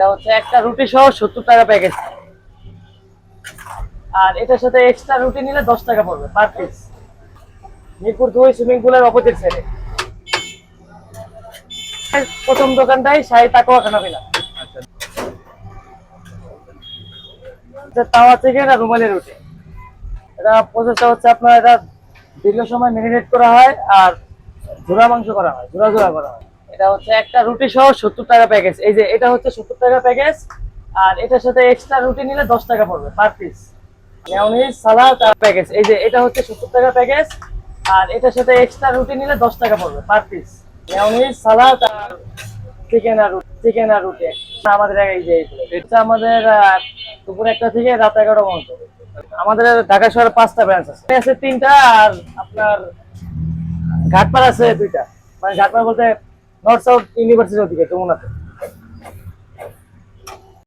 এটা হচ্ছে একটা রুটি সহ সত্তর টাকা প্যাকেজ আর এটার সাথে এক্সট্রা রুটি নিলে দশ টাকা পড়বে পার পিস মিরপুর দুই সুইমিং পুলের অপোজিট সাইডে প্রথম দোকানটাই শাহী তাকুয়া খানা পেলাম তাওয়া চিকেন আর রুমালি রুটি। এটা প্রসেসটা হচ্ছে আপনার এটা দীর্ঘ সময় ম্যারিনেট করা হয় আর ঝোড়া মাংস করা হয় ঝোড়া ঝোড়া করা হয়। এটা হচ্ছে একটা রুটি সহ সত্তর টাকা প্যাকেজ এই যে এটা হচ্ছে সত্তর টাকা প্যাকেজ আর এটার সাথে এক্সট্রা রুটি নিলে দশ টাকা পড়বে পার পিস মেয়নিজ সালাদ আর প্যাকেজ এই যে এটা হচ্ছে সত্তর টাকা প্যাকেজ আর এটার সাথে এক্সট্রা রুটি নিলে দশ টাকা পড়বে পার পিস মেয়নিজ সালাদ আর চিকেন আর চিকেন আর রুটি। আমাদের এই যে এটা আমাদের দুপুর একটা থেকে রাত এগারোটা পর্যন্ত। আমাদের ঢাকা শহরে পাঁচটা ব্রাঞ্চ আছে। আছে তিনটা, আর আপনার ঘাটপাড় আছে দুইটা। মানে ঘাটপাড় বলতে নর্থ সাউথ ইউনিভার্সিটির ওদিকে যমুনাতে।